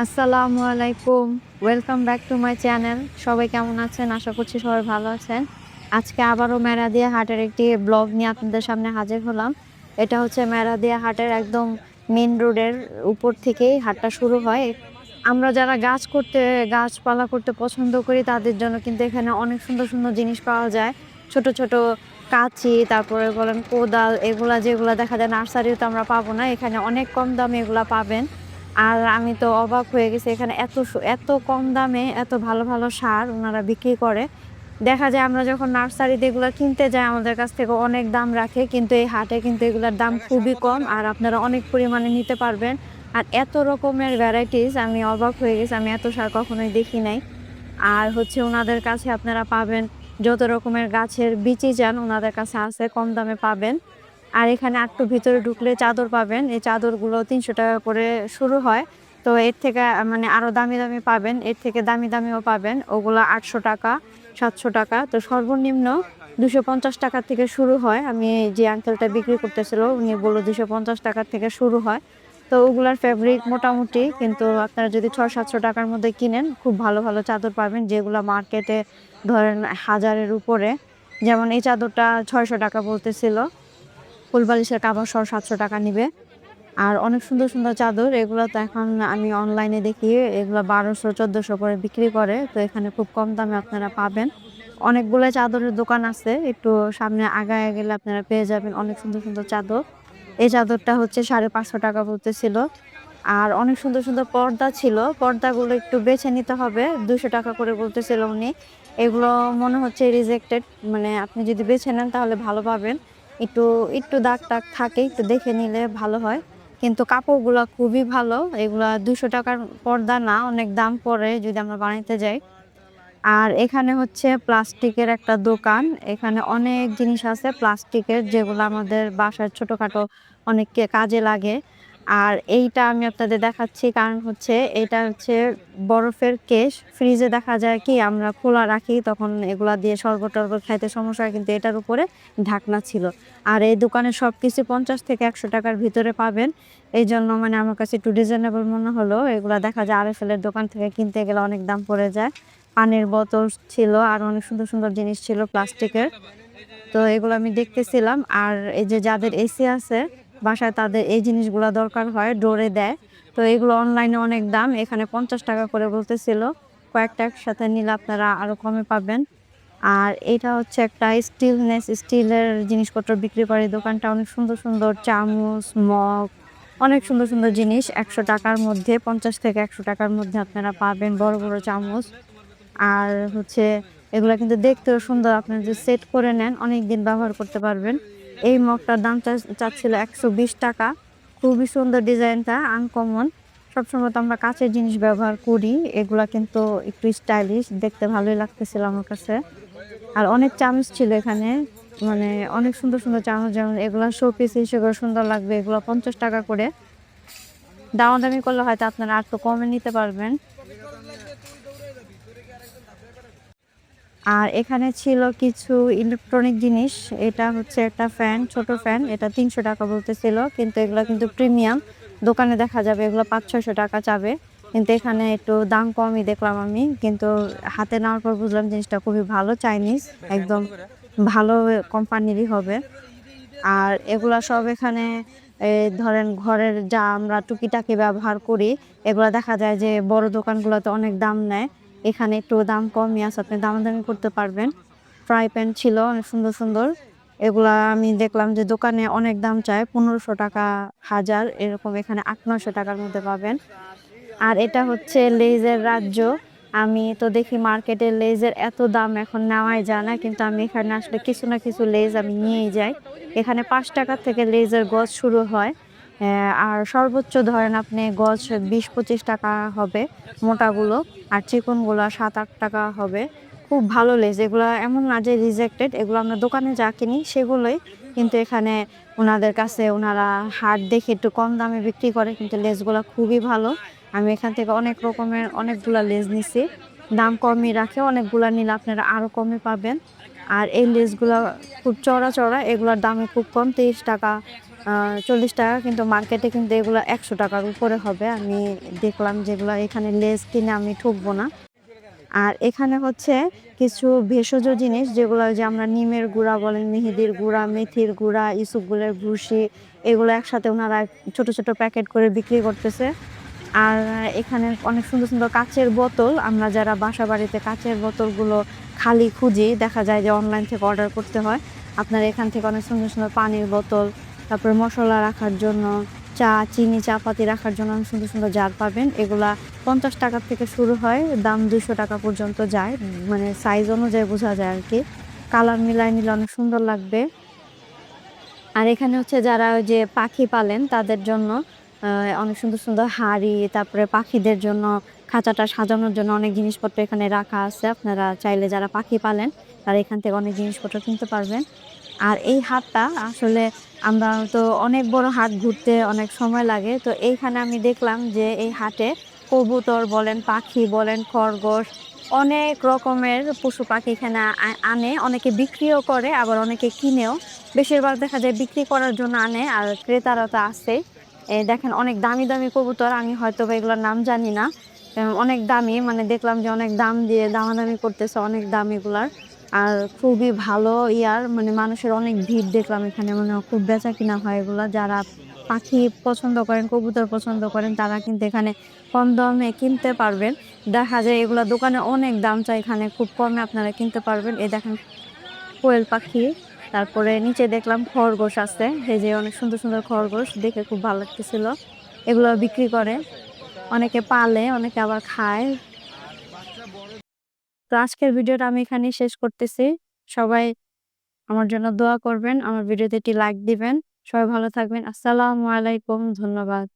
আসসালামু আলাইকুম। Welcome back to my channel সবাই কেমন আছেন? আশা করছি সবাই ভালো আছেন। আজকে আবারও মেরাদিয়া হাটের একটি ব্লগ নিয়ে আপনাদের সামনে হাজির হলাম। এটা হচ্ছে মেরাদিয়া হাটের একদম মেন রোডের উপর থেকেই হাটটা শুরু হয়। আমরা যারা গাছ করতে, গাছপালা করতে পছন্দ করি, তাদের জন্য কিন্তু এখানে অনেক সুন্দর সুন্দর জিনিস পাওয়া যায়। ছোট ছোট কাঁচি, তারপরে বলেন কোদাল, এগুলা যেগুলা দেখা যায় নার্সারিতে আমরা পাবো না। এখানে অনেক কম দামে এগুলা পাবেন। আর আমি তো অবাক হয়ে গেছি এখানে এত এত কম দামে এত ভালো ভালো সার ওনারা বিক্রি করে। দেখা যায় আমরা যখন নার্সারিতে এগুলো কিনতে যাই, আমাদের কাছ থেকে অনেক দাম রাখে, কিন্তু এই হাটে কিন্তু এগুলোর দাম খুবই কম আর আপনারা অনেক পরিমাণে নিতে পারবেন। আর এত রকমের ভ্যারাইটিস আমি অবাক হয়ে গেছি, আমি এত সার কখনোই দেখি নাই। আর হচ্ছে ওনাদের কাছে আপনারা পাবেন, যত রকমের গাছের বিচি যান, ওনাদের কাছে আছে, কম দামে পাবেন। আর এখানে একটু ভিতরে ঢুকলে চাদর পাবেন। এই চাদরগুলো তিনশো টাকা করে শুরু হয়। তো এর থেকে মানে আরও দামি দামি পাবেন। এর থেকে দামি দামিও পাবেন। ওগুলো আটশো টাকা, সাতশো টাকা। তো সর্বনিম্ন দুশো পঞ্চাশ টাকা থেকে শুরু হয়। আমি যে আঙ্কেলটা বিক্রি করতেছিল, উনি বলল দুশো পঞ্চাশ টাকা থেকে শুরু হয়। তো ওগুলার ফেব্রিক মোটামুটি, কিন্তু আপনারা যদি ছয় সাতশো টাকার মধ্যে কিনেন, খুব ভালো ভালো চাদর পাবেন, যেগুলো মার্কেটে ধরেন হাজারের উপরে। যেমন এই চাদরটা ছয়শো টাকা বলতেছিল। ফুলবালিশের কাপড় সহ সাতশো টাকা নিবে। আর অনেক সুন্দর সুন্দর চাদর, এগুলো তো এখন আমি অনলাইনে দেখি, এগুলো বারোশো, চোদ্দোশো করে বিক্রি করে, তো এখানে খুব কম দামে আপনারা পাবেন। অনেকগুলো চাদরের দোকান আছে, একটু সামনে আগায় গেলে আপনারা পেয়ে যাবেন অনেক সুন্দর সুন্দর চাদর। এই চাদরটা হচ্ছে সাড়ে পাঁচশো টাকা বলতেছিল। আর অনেক সুন্দর সুন্দর পর্দা ছিল, পর্দাগুলো একটু বেছে নিতে হবে, দুশো টাকা করে বলতেছিল উনি। এগুলো মনে হচ্ছে রিজেক্টেড মানে আপনি যদি বেছে নেন তাহলে ভালো পাবেন। একটু একটু দাগ টাগ থাকে, একটু দেখে নিলে ভালো হয়। কিন্তু কাপড়গুলো খুবই ভালো, এগুলো দুশো টাকার পর্দা না, অনেক দাম পড়ে যদি আমরা বানাইতে যাই। আর এখানে হচ্ছে প্লাস্টিকের একটা দোকান, এখানে অনেক জিনিস আছে প্লাস্টিকের, যেগুলো আমাদের বাসার ছোটোখাটো অনেককে কাজে লাগে। আর এইটা আমি আপনাদের দেখাচ্ছি, কারণ হচ্ছে এটা হচ্ছে বরফের কেশ। ফ্রিজে দেখা যায় কি, আমরা খোলা রাখি, তখন এগুলা দিয়ে শরবত টরবত খাইতে সমস্যা হয়, কিন্তু এটার উপরে ঢাকনা ছিল। আর এই দোকানে সব কিছু পঞ্চাশ থেকে একশো টাকার ভিতরে পাবেন। এই জন্য মানে আমার কাছে একটু রিজনেবল মনে হলো, এগুলা দেখা যায় আরএফএলের দোকান থেকে কিনতে গেলে অনেক দাম পড়ে যায়। পানির বোতল ছিল, আর অনেক সুন্দর সুন্দর জিনিস ছিল, প্লাস্টিকের। তো এগুলো আমি দেখতেছিলাম, আর এই যে যাদের এসি আছে বাসায় তাদের এই জিনিসগুলো দরকার হয়, ডোরে দেয়। তো এগুলো অনলাইনে অনেক দাম, এখানে পঞ্চাশ টাকা করে বলতেছিল। কয়েকটা একসাথে নিলে আপনারা আরও কমে পাবেন। আর এটা হচ্ছে একটা স্টিলনেস স্টিলের জিনিসপত্র বিক্রি করে। দোকানটা অনেক সুন্দর সুন্দর, চামচ, মগ, অনেক সুন্দর সুন্দর জিনিস। একশো টাকার মধ্যে, পঞ্চাশ থেকে একশো টাকার মধ্যে আপনারা পাবেন বড় বড় চামচ। আর হচ্ছে এগুলো কিন্তু দেখতেও সুন্দর, আপনারা যদি সেট করে নেন অনেক দিন ব্যবহার করতে পারবেন। এই মগটার দাম চাচ্ছিল একশো বিশ টাকা। খুবই সুন্দর ডিজাইনটা আনকমন সবসময় তো আমরা কাঁচের জিনিস ব্যবহার করি, এগুলা কিন্তু একটু স্টাইলিশ দেখতে ভালোই লাগতেছিল আমার কাছে। আর অনেক চামচ ছিল এখানে মানে অনেক সুন্দর সুন্দর চামচ, যেমন এগুলো শো পিস হিসেবে সুন্দর লাগবে, এগুলো পঞ্চাশ টাকা করে। দামাদামি করলে হয়তো আপনারা আর তো কমে নিতে পারবেন। আর এখানে ছিল কিছু ইলেকট্রনিক জিনিস। এটা হচ্ছে একটা ফ্যান ছোট ফ্যান এটা তিনশো টাকা বলতেছিল, কিন্তু এগুলো কিন্তু প্রিমিয়াম দোকানে দেখা যাবে এগুলো পাঁচ, ছয়শো টাকা চাবে। কিন্তু এখানে একটু দাম কমই দেখলাম আমি। কিন্তু হাতে নেওয়ার পর বুঝলাম জিনিসটা খুবই ভালো চাইনিজ একদম ভালো কোম্পানিরই হবে। আর এগুলা সব এখানে ধরেন ঘরের যা আমরা টুকিটাকি ব্যবহার করি, এগুলো দেখা যায় যে বড় দোকানগুলোতে অনেক দাম নেয়। এখানে একটু দাম কমই আছে আপনি দামাদামি করতে পারবেন। ফ্রাই প্যান ছিল, অনেক সুন্দর সুন্দর। এগুলা আমি দেখলাম যে দোকানে অনেক দাম চায়, পনেরোশো টাকা হাজার, এরকম এখানে আট নশো টাকার মধ্যে পাবেন। আর এটা হচ্ছে লেজের রাজ্য। আমি তো দেখি মার্কেটে লেজের এত দাম এখন নেওয়াই যায় না, কিন্তু আমি এখানে আসলে কিছু না কিছু লেজ আমি নিয়েই যাই। এখানে পাঁচ টাকা থেকে লেজের গজ শুরু হয়। আর সর্বোচ্চ ধরেন আপনি গজ বিশ পঁচিশ টাকা হবে মোটাগুলো, আর চিকনগুলো সাত আট টাকা হবে। খুব ভালো লেজ, এগুলো এমন না যে রিজেক্টেড এগুলো আমরা দোকানে যা কিনি সেগুলোই কিন্তু এখানে ওনাদের কাছে ওনারা হাট দেখে একটু কম দামে বিক্রি করে, কিন্তু লেজগুলো খুবই ভালো। আমি এখান থেকে অনেক রকমের অনেকগুলা লেজ নিছি। দাম কমই রাখে, অনেকগুলা নিলে আপনারা আরও কমে পাবেন। আর এই লেসগুলো খুব চড়া চড়া এগুলোর দামে খুব কম, তিরিশ টাকা চল্লিশ টাকা কিন্তু মার্কেটে কিন্তু এগুলো একশো টাকার উপরে হবে। আমি দেখলাম যেগুলো এখানে লেস কিনে আমি ঠকবো না। আর এখানে হচ্ছে কিছু ভেষজ জিনিস, যেগুলো যে আমরা নিমের গুঁড়া বলেন, মেহেদির গুঁড়া, মেথির গুঁড়া ইসুপগুলের ভুসি, এগুলো একসাথে ওনারা ছোট ছোট প্যাকেট করে বিক্রি করতেছে। আর এখানে অনেক সুন্দর সুন্দর কাচের বোতল, আমরা যারা বাসা বাড়িতে কাচের বোতলগুলো খালি খুঁজি, দেখা যায় যে অনলাইন থেকে অর্ডার করতে হয়। আপনার এখান থেকে অনেক সুন্দর সুন্দর পানির বোতল তারপরে মশলা রাখার জন্য, চা, চিনি চা পাতি রাখার জন্য সুন্দর সুন্দর জার পাবেন। এগুলা পঞ্চাশ টাকা থেকে শুরু হয়, দাম দুশো টাকা পর্যন্ত যায় মানে সাইজ অনুযায়ী বোঝা যায় আর কি। কালার মিলাই নিলে অনেক সুন্দর লাগবে। আর এখানে হচ্ছে যারা ওই যে পাখি পালেন, তাদের জন্য অনেক সুন্দর সুন্দর হাড়ি, তারপরে পাখিদের জন্য খাঁচাটা সাজানোর জন্য অনেক জিনিসপত্র এখানে রাখা আছে। আপনারা চাইলে যারা পাখি পালেন, তারা এখান থেকে অনেক জিনিসপত্র কিনতে পারবেন। আর এই হাটটা আসলে আমরা তো অনেক বড় হাট ঘুরতে অনেক সময় লাগে। তো এইখানে আমি দেখলাম যে এই হাটে কবুতর বলেন, পাখি বলেন, খরগোশ অনেক রকমের পশু পাখি এখানে আনে। অনেকে বিক্রিও করে, আবার অনেকে কিনেও। বেশিরভাগ দেখা যায় বিক্রি করার জন্য আনে আর ক্রেতারা তো এই দেখেন অনেক দামি দামি কবুতর, আমি হয়তো বা এগুলোর নাম জানি না। অনেক দামি মানে দেখলাম যে অনেক দাম দিয়ে দামাদামি করতেছে অনেক দাম এগুলার আর খুবই ভালো ইয়ার। মানে মানুষের অনেক ভিড় দেখলাম এখানে মানে খুব বেচা কিনা হয় এগুলো। যারা পাখি পছন্দ করেন, কবুতর পছন্দ করেন, তারা কিন্তু এখানে কম দামে কিনতে পারবেন। দেখা যায় এগুলো দোকানে অনেক দাম চাই, এখানে খুব কমে আপনারা কিনতে পারবেন। এই দেখেন কোয়েল পাখি, তারপরে নিচে দেখলাম খরগোশ আছে। এই যে অনেক সুন্দর সুন্দর খরগোশ, দেখে খুব ভালো লাগতেছিল। এগুলো বিক্রি করে। অনেকে পালে, অনেকে আবার খায়। তো আজকের ভিডিওটা আমি এখানে শেষ করতেছি। সবাই আমার জন্য দোয়া করবেন, আমার ভিডিওতে একটি লাইক দিবেন। সবাই ভালো থাকবেন। আসসালামু আলাইকুম, ধন্যবাদ।